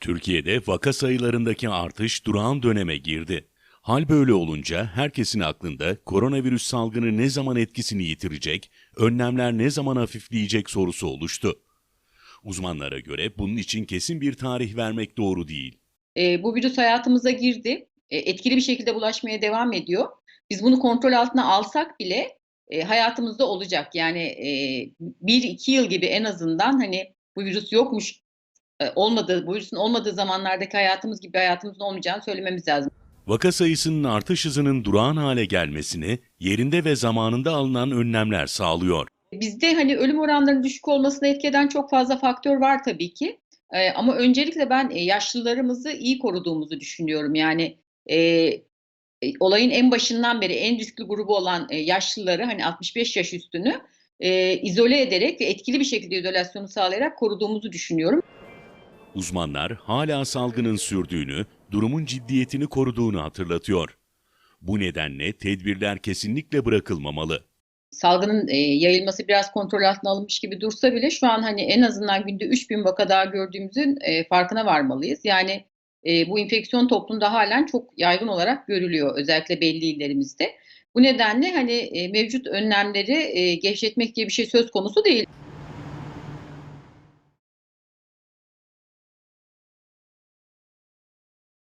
Türkiye'de vaka sayılarındaki artış durağan döneme girdi. Hal böyle olunca herkesin aklında koronavirüs salgını ne zaman etkisini yitirecek, önlemler ne zaman hafifleyecek sorusu oluştu. Uzmanlara göre bunun için kesin bir tarih vermek doğru değil. E, bu virüs hayatımıza girdi. E, etkili bir şekilde bulaşmaya devam ediyor. Biz bunu kontrol altına alsak bile e, hayatımızda olacak. Yani e, bir iki yıl gibi en azından hani bu virüs yokmuş olmadığı, bu virüsün olmadığı zamanlardaki hayatımız gibi hayatımızın olmayacağını söylememiz lazım. Vaka sayısının artış hızının durağan hale gelmesini yerinde ve zamanında alınan önlemler sağlıyor. Bizde hani ölüm oranlarının düşük olmasına etki eden çok fazla faktör var tabii ki. Ee, ama öncelikle ben e, yaşlılarımızı iyi koruduğumuzu düşünüyorum. Yani e, e, olayın en başından beri en riskli grubu olan e, yaşlıları hani 65 yaş üstünü e, izole ederek ve etkili bir şekilde izolasyonu sağlayarak koruduğumuzu düşünüyorum. Uzmanlar hala salgının sürdüğünü, durumun ciddiyetini koruduğunu hatırlatıyor. Bu nedenle tedbirler kesinlikle bırakılmamalı. salgının e, yayılması biraz kontrol altına alınmış gibi dursa bile şu an hani en azından günde 3000 vaka daha gördüğümüzün e, farkına varmalıyız. Yani e, bu enfeksiyon toplumda halen çok yaygın olarak görülüyor özellikle belli illerimizde. Bu nedenle hani e, mevcut önlemleri e, gevşetmek diye bir şey söz konusu değil.